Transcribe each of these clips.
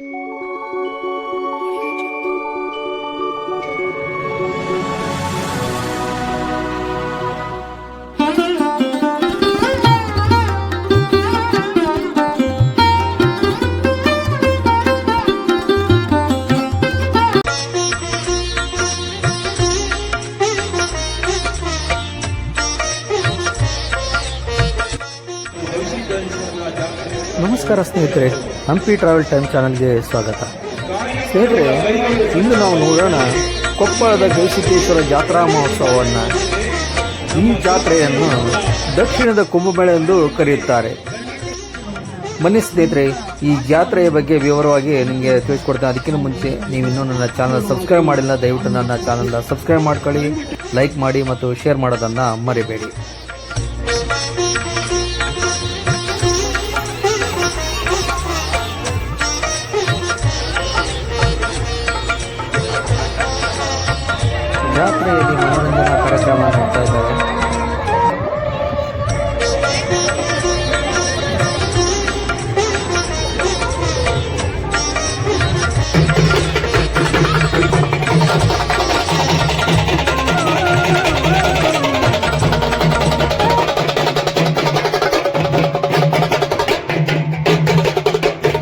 Música ನಮಸ್ಕಾರ ಸ್ನೇಹಿತರೆ, Hampi travel time ಚಾನಲ್ಗೆ ಸ್ವಾಗತ. ಸ್ನೇಹಿತರೆ, ಇಂದು ನಾವು ನೋಡೋಣ ಕೊಪ್ಪಳದ ಗವಿಸಿದ್ದೇಶ್ವರ ಜಾತ್ರಾ ಮಹೋತ್ಸವವನ್ನು. ಈ ಜಾತ್ರೆಯನ್ನು ದಕ್ಷಿಣದ ಕುಂಭಮೇಳ ಎಂದು ಕರೆಯುತ್ತಾರೆ. ಮನೆ ಸ್ನೇಹಿತರೆ, ಈ ಜಾತ್ರೆಯ ಬಗ್ಗೆ ವಿವರವಾಗಿ ನಿಮಗೆ ತಿಳಿಸ್ಕೊಡ್ತೇನೆ. ಅದಕ್ಕಿಂತ ಮುಂಚೆ ನೀವು ಇನ್ನೂ ನನ್ನ ಚಾನಲ್ ಸಬ್ಸ್ಕ್ರೈಬ್ ಮಾಡಿಲ್ಲ, ದಯವಿಟ್ಟು ನನ್ನ ಚಾನಲ್ನ ಸಬ್ಸ್ಕ್ರೈಬ್ ಮಾಡ್ಕೊಳ್ಳಿ, ಲೈಕ್ ಮಾಡಿ ಮತ್ತು ಶೇರ್ ಮಾಡೋದನ್ನು ಮರಿಬೇಡಿ. ಜಾತ್ರೆಯಲ್ಲಿ ಮನೋರಂಜನಾ ಕಾರ್ಯಕ್ರಮ ನಡೀತಾ ಇದ್ದಾರೆ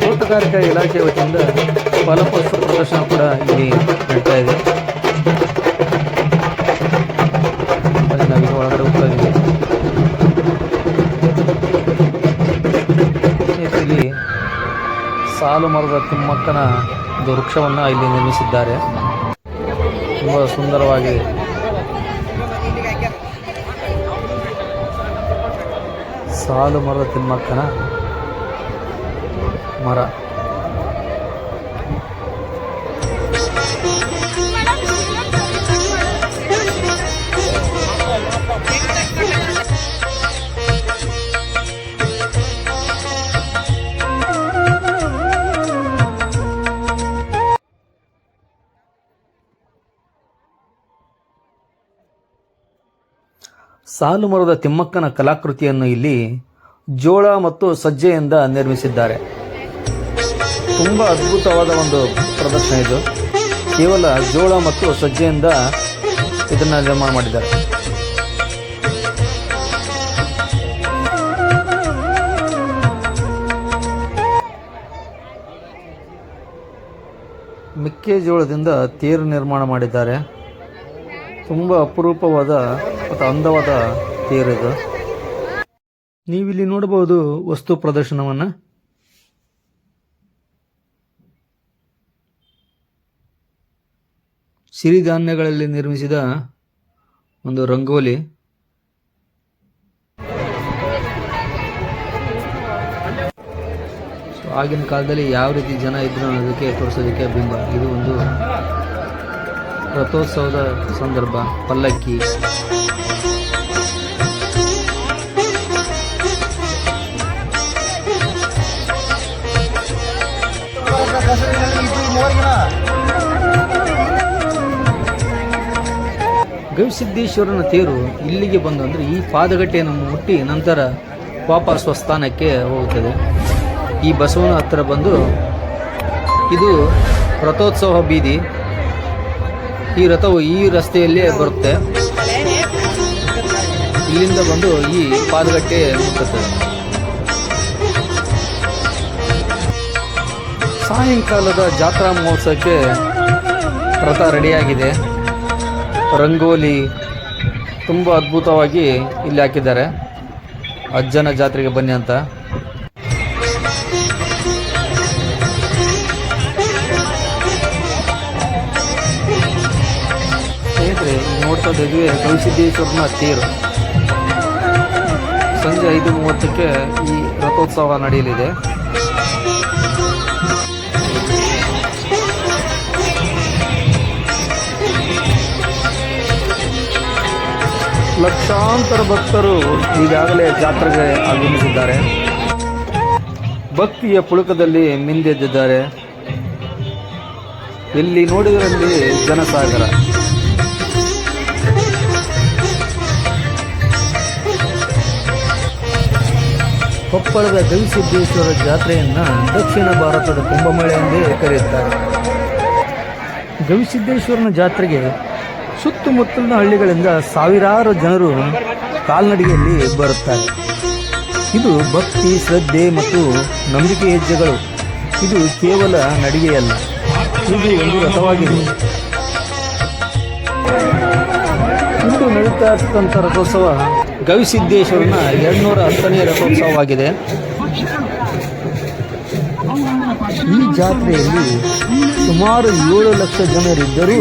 ತೋಟಗಾರಿಕಾ ಇಲಾಖೆ ವತಿಯಿಂದ ಫಲಪುಷ್ಪ ಪ್ರದರ್ಶನ ಕೂಡ ಇಲ್ಲಿ ನಡೀತಾ ಇದೆ. ಒಳಗಡೆ ಹೋಗ್ತಾ ಇಲ್ಲಿ ಸಾಲು ಮರದ ತಿಮ್ಮಕ್ಕನ ಒಂದು ವೃಕ್ಷವನ್ನು ಇಲ್ಲಿ ನಿರ್ಮಿಸಿದ್ದಾರೆ. ತುಂಬ ಸುಂದರವಾಗಿದೆ. ಸಾಲು ಮರದ ತಿಮ್ಮಕ್ಕನ ಮರ. ಸಾಲು ಮರದ ತಿಮ್ಮಕ್ಕನ ಕಲಾಕೃತಿಯನ್ನು ಇಲ್ಲಿ ಜೋಳ ಮತ್ತು ಸಜ್ಜೆಯಿಂದ ನಿರ್ಮಿಸಿದ್ದಾರೆ. ತುಂಬ ಅದ್ಭುತವಾದ ಒಂದು ಪ್ರದರ್ಶನ ಇದು. ಕೇವಲ ಜೋಳ ಮತ್ತು ಸಜ್ಜೆಯಿಂದ ಇದನ್ನು ನಿರ್ಮಾಣ ಮಾಡಿದ್ದಾರೆ. ಮೆಕ್ಕೆಜೋಳದಿಂದ ತೇರು ನಿರ್ಮಾಣ ಮಾಡಿದ್ದಾರೆ. ತುಂಬ ಅಪರೂಪವಾದ ಮತ್ತು ಅಂದವಾದ ತೇರಿದು ನೀವಿಲ್ಲಿ ನೋಡಬಹುದು ವಸ್ತು ಪ್ರದರ್ಶನವನ್ನು. ಸಿರಿಧಾನ್ಯಗಳಲ್ಲಿ ನಿರ್ಮಿಸಿದ ಒಂದು ರಂಗೋಲಿ. ಆಗಿನ ಕಾಲದಲ್ಲಿ ಯಾವ ರೀತಿ ಜನ ಇದ್ರು ಅನ್ನೋದಕ್ಕೆ ತೋರಿಸೋದಕ್ಕೆ ಬಿಂಬ. ಇದು ಒಂದು ರಥೋತ್ಸವದ ಸಂದರ್ಭ, ಪಲ್ಲಕ್ಕಿ. ಗವಿಸಿದ್ದೇಶ್ವರನ ತೇರು ಇಲ್ಲಿಗೆ ಬಂದು ಅಂದರೆ ಈ ಪಾದಗಟ್ಟೆಯನ್ನು ಮುಟ್ಟಿ ನಂತರ ವಾಪಸ್ ಸ್ವಸ್ಥಾನಕ್ಕೆ ಹೋಗುತ್ತದೆ. ಈ ಬಸವನ ಹತ್ತಿರ ಬಂದು ಇದು ರಥೋತ್ಸವ ಬೀದಿ. ಈ ರಥವು ಈ ರಸ್ತೆಯಲ್ಲೇ ಬರುತ್ತೆ. ಇಲ್ಲಿಂದ ಬಂದು ಈ ಪಾದಗಟ್ಟೆ ಮುಟ್ಟುತ್ತದೆ ಸಾಯಂಕಾಲದ ಜಾತ್ರಾ ಮಹೋತ್ಸವಕ್ಕೆ ರಥ ರೆಡಿಯಾಗಿದೆ. ರಂಗೋಲಿ ತುಂಬ ಅದ್ಭುತವಾಗಿ ಇಲ್ಲಿ ಹಾಕಿದ್ದಾರೆ. ಅಜ್ಜನ ಜಾತ್ರೆಗೆ ಬನ್ನಿ ಅಂತ. ನೋಡ್ತಾ ಇದ್ದೀವಿ ಗವಿಸಿದ್ದೇಶ್ವರನ ತೇರು. ಸಂಜೆ ಐದು ಮೂವತ್ತಕ್ಕೆ ಈ ರಥೋತ್ಸವ ನಡೆಯಲಿದೆ. ಲಕ್ಷಾಂತರ ಭಕ್ತರು ಈಗಾಗಲೇ ಜಾತ್ರೆಗೆ ಆಗಮಿಸಿದ್ದಾರೆ. ಭಕ್ತಿಯ ಪುಳುಕದಲ್ಲಿ ಮಿಂದೆದ್ದಿದ್ದಾರೆ. ಎಲ್ಲಿ ನೋಡಿದರಲ್ಲಿ ಜನಸಾಗರ. ಕೊಪ್ಪಳದ ಗವಿಸಿದ್ದೇಶ್ವರ ಜಾತ್ರೆಯನ್ನು ದಕ್ಷಿಣ ಭಾರತದ ಕುಂಭಮೇಳ ಎಂದೇ ಕರೆಯುತ್ತಾರೆ. ಗವಿಸಿದ್ದೇಶ್ವರನ ಜಾತ್ರೆಗೆ ಸುತ್ತಮುತ್ತಲಿನ ಹಳ್ಳಿಗಳಿಂದ ಸಾವಿರಾರು ಜನರು ಕಾಲ್ನಡಿಗೆಯಲ್ಲಿ ಬರುತ್ತಾರೆ. ಇದು ಭಕ್ತಿ, ಶ್ರದ್ಧೆ ಮತ್ತು ನಂಬಿಕೆ ಹೆಜ್ಜೆಗಳು. ಇದು ಕೇವಲ ನಡಿಗೆಯಲ್ಲ. ಇದು ಒಂದು ರಥವಾಗಿದೆ. ಇಂದು ನಡೀತಾ ರಥೋತ್ಸವ ಗವಿಸಿದ್ದೇಶ್ವರನ ಎರಡ್ನೂರ ಹತ್ತನೇ ರಥೋತ್ಸವವಾಗಿದೆ. ಈ ಜಾತ್ರೆಯಲ್ಲಿ ಸುಮಾರು ಏಳು ಲಕ್ಷ ಜನರಿದ್ದರೂ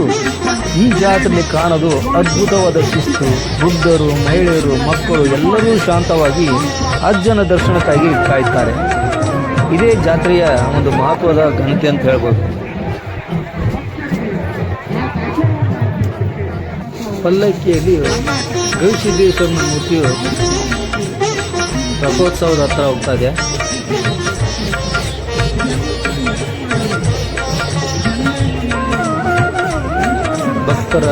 ಈ ಜಾತ್ರೆಯಲ್ಲಿ ಕಾಣಲು ಅದ್ಭುತವಾದ ಶಿಸ್ತು. ವೃದ್ಧರು, ಮಹಿಳೆಯರು, ಮಕ್ಕಳು ಎಲ್ಲರೂ ಶಾಂತವಾಗಿ ಅಜ್ಜನ ದರ್ಶನಕ್ಕಾಗಿ ಕಾಯ್ತಾರೆ. ಇದೇ ಜಾತ್ರೆಯ ಒಂದು ಮಹತ್ವದ ಘನತೆ ಅಂತ ಹೇಳ್ಬೋದು. ಪಲ್ಲಕ್ಕಿಯಲ್ಲಿ ಗವಿಸಿದ್ದೇಶ್ವರನ ಮೂರ್ತಿಯು ರಥೋತ್ಸವದ ಹತ್ರ ಹೋಗ್ತಾ ಇದೆ ಭಕ್ತರ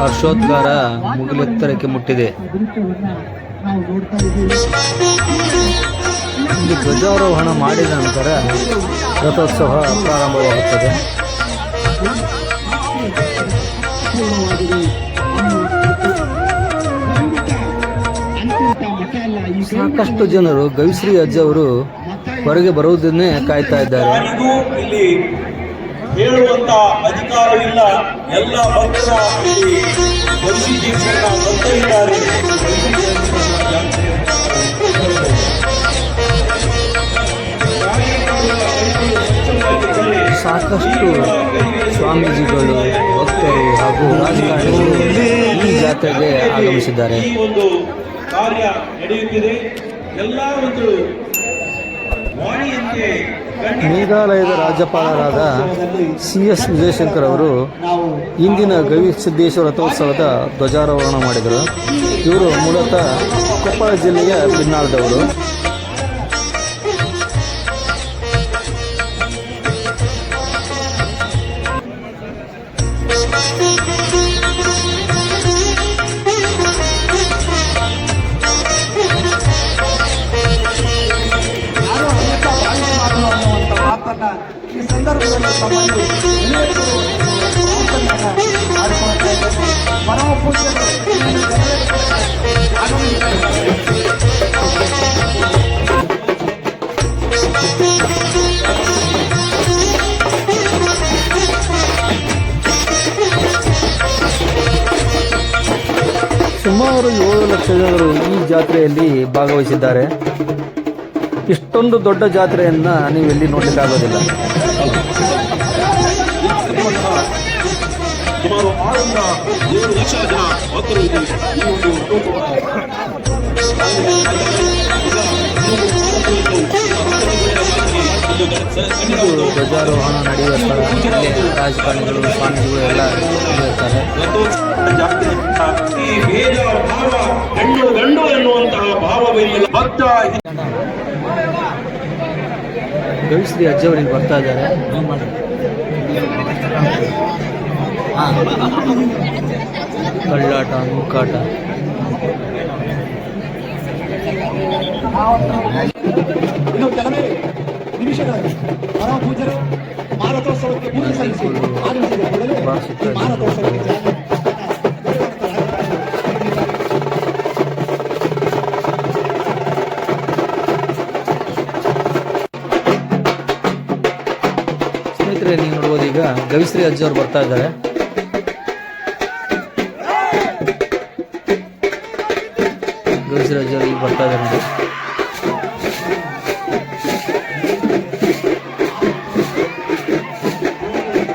ಹರ್ಷೋದ್ಗಾರ ಮುಗಿಲೆತ್ತರಕ್ಕೆ ಮುಟ್ಟಿದೆ. ಇಲ್ಲಿ ಧ್ವಜಾರೋಹಣ ಮಾಡಿದ ನಂತರ ರಥೋತ್ಸವ ಪ್ರಾರಂಭವಾಗುತ್ತದೆ. ಸಾಕಷ್ಟು ಜನರು ಗವಿಶ್ರೀ ಅಜ್ಜ ಅವರು ಹೊರಗೆ ಬರುವುದನ್ನೇ ಕಾಯ್ತಾ ಇದ್ದಾರೆ. ಇಲ್ಲಿ ಹೇಳುವಂತ ಅಧಿಕಾರವಿಲ್ಲ. ಎಲ್ಲ ಭಕ್ತರ ಇದ್ದಾರೆ ಸಾಕಷ್ಟು ಸ್ವಾಮೀಜಿಗಳು ಭಕ್ತರು ಹಾಗೂ ರಾಜಕಾರಣಿಗಳು ಈ ಜಾತ್ರೆಗೆ ಆಗಮಿಸಿದ್ದಾರೆ. ಒಂದು ಕಾರ್ಯ ನಡೆಯುತ್ತಿದೆ. ಎಲ್ಲ ಒಂದು ವಾಣಿಯಂತೆ ಮೇಘಾಲಯದ ರಾಜ್ಯಪಾಲರಾದ ಸಿ ಎಸ್ ವಿಜಯಶಂಕರ್ ಅವರು ಇಂದಿನ ಗವಿಸಿದ್ದೇಶ್ವರ ರಥೋತ್ಸವದ ಧ್ವಜಾರೋಹಣ ಮಾಡಿದರು. ಇವರು ಮೂಲತಃ ಕೊಪ್ಪಳ ಜಿಲ್ಲೆಯ ಬಿನ್ನಾಳದವರು ಸುಮಾರು ಏಳು ಲಕ್ಷ ಜನರು ಈ ಜಾತ್ರೆಯಲ್ಲಿ ಭಾಗವಹಿಸಿದ್ದಾರೆ. ಇಷ್ಟೊಂದು ದೊಡ್ಡ ಜಾತ್ರೆಯನ್ನು ನೀವು ಎಲ್ಲಿ ನೋಡಲಿಕ್ಕಾಗೋದಿಲ್ಲ. ಸುಮಾರು ಆರರಿಂದ ಏಳು ಲಕ್ಷ ಜನ ಭಕ್ತರು ಇಲ್ಲಿ ಈ ಒಂದು ಧ್ವಜಾರೋಹಣ ನಡೆಯುವ ರಾಜಕಾರಣಿಗಳು ಸ್ವಾಮಿಗಳು ಎಲ್ಲ ಜಾತ್ರೆ ಈ ಭೇದ ಭಾವ ಗಂಡು ಎನ್ನುವಂತಹ ಭಾವವೇನಿಲ್ಲ ಭಕ್ತ ಗವಿಶ್ರೀ ಅಜ್ಜವರಿಗೆ ಬರ್ತಾ ಇದ್ದಾರೆ. ಕಳ್ಳಾಟ ಮುಕ್ಕಾಟ ಇನ್ನು ಕೆಲವೇ ನಿಮಿಷಗಳಲ್ಲಿ ಪರಮ ಪೂಜ್ಯರು ಮಾರಥೋತ್ಸವಕ್ಕೆ ಪೂಜೆ ಸಲ್ಲಿಸಿ ಆಗಮಿಸಿದ ಕೂಡಲೇ ಈ ಮಾರಥೋತ್ಸವಕ್ಕೆ ಚಾಲನೆ ಸ್ನೇಹಿತರೆ ನೀವು ನೋಡ್ಬೋದು ಈಗ ಗವಿಶ್ರೀ ಅಜ್ಜವ್ರು ಬರ್ತಾ ಇದ್ದಾರೆ. ಅಜ್ಜವ್ರು ಬರ್ತಾ ಇದೆ ನೋಡಿ.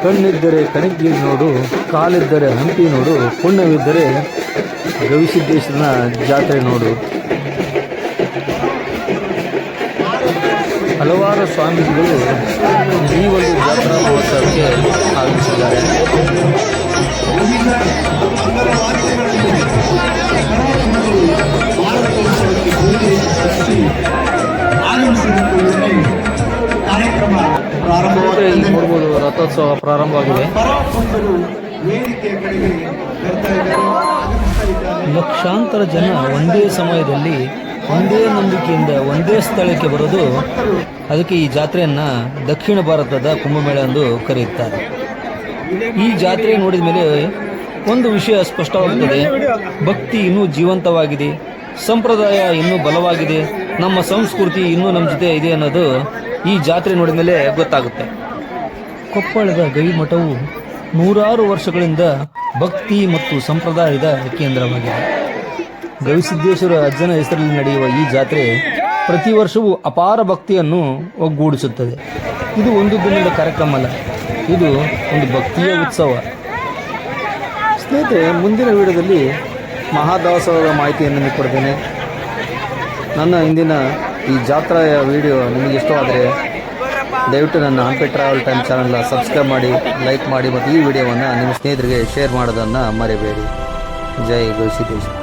ಕಣ್ಣಿದ್ದರೆ ಕಣಿಗೆ ನೋಡು, ಕಾಲಿದ್ದರೆ ಹಂಪಿ ನೋಡು ಪುಣ್ಯವಿದ್ದರೆ ಗವಿಸಿದ್ದೇಶ್ವರನ ಜಾತ್ರೆ ನೋಡು. ಹಲವಾರು ಸ್ವಾಮಿಗಳು ಈ ಒಂದು ಜಾತ್ರಾ ಮಹೋತ್ಸವಕ್ಕೆ ಆಗಮಿಸಿದ್ದಾರೆ. ಲಕ್ಷಾಂತರ ಜನ ಒಂದೇ ಸಮಯದಲ್ಲಿ ಒಂದೇ ನಂಬಿಕೆಯಿಂದ ಒಂದೇ ಸ್ಥಳಕ್ಕೆ ಬರೋದು ಅದಕ್ಕೆ ಈ ಜಾತ್ರೆಯನ್ನು ದಕ್ಷಿಣ ಭಾರತದ ಕುಂಭಮೇಳ ಎಂದು ಕರೆಯುತ್ತಾರೆ. ಈ ಜಾತ್ರೆ ನೋಡಿದ ಮೇಲೆ ಒಂದು ವಿಷಯ ಸ್ಪಷ್ಟವಾಗುತ್ತದೆ. ಭಕ್ತಿ ಇನ್ನೂ ಜೀವಂತವಾಗಿದೆ. ಸಂಪ್ರದಾಯ ಇನ್ನೂ ಬಲವಾಗಿದೆ. ನಮ್ಮ ಸಂಸ್ಕೃತಿ ಇನ್ನೂ ನಮ್ಮ ಜೊತೆ ಇದೆ ಅನ್ನೋದು ಈ ಜಾತ್ರೆ ನೋಡಿದ ಮೇಲೆ ಗೊತ್ತಾಗುತ್ತೆ. ಕೊಪ್ಪಳದ ಗವಿಮಠವು ನೂರಾರು ವರ್ಷಗಳಿಂದ ಭಕ್ತಿ ಮತ್ತು ಸಂಪ್ರದಾಯದ ಕೇಂದ್ರವಾಗಿದೆ. ಗವಿಸಿದ್ದೇಶ್ವರ ಅಜ್ಜನ ಹೆಸರಲ್ಲಿ ನಡೆಯುವ ಈ ಜಾತ್ರೆ ಪ್ರತಿ ವರ್ಷವೂ ಅಪಾರ ಭಕ್ತಿಯನ್ನು ಒಗ್ಗೂಡಿಸುತ್ತದೆ. ಇದು ಒಂದು ದಿನದ ಕಾರ್ಯಕ್ರಮ ಅಲ್ಲ, ಇದು ಒಂದು ಭಕ್ತಿಯ ಉತ್ಸವ. ಸ್ನೇಹಿತರೆ, ಮುಂದಿನ ವಿಡಿಯೋದಲ್ಲಿ ಮಹಾದಾಸೋಹದ ಮಾಹಿತಿಯನ್ನು ನಿಮಗೆ ಕೊಡ್ತೇನೆ. ನನ್ನ ಇಂದಿನ ಈ ಜಾತ್ರೆಯ ವಿಡಿಯೋ ನಿಮಗೆ ಇಷ್ಟವಾದರೆ ದಯವಿಟ್ಟು ನನ್ನ ಹಂಪೆ ಟ್ರಾವೆಲ್ ಟೈಮ್ ಚಾನಲ್ನ ಸಬ್ಸ್ಕ್ರೈಬ್ ಮಾಡಿ, ಲೈಕ್ ಮಾಡಿ ಮತ್ತು ಈ ವಿಡಿಯೋವನ್ನು ನಿಮ್ಮ ಸ್ನೇಹಿತರಿಗೆ ಶೇರ್ ಮಾಡೋದನ್ನು ಮರೆಯಬೇಡಿ ಜೈ ಗವಿಸಿದ್ದೇಶ್ವರ.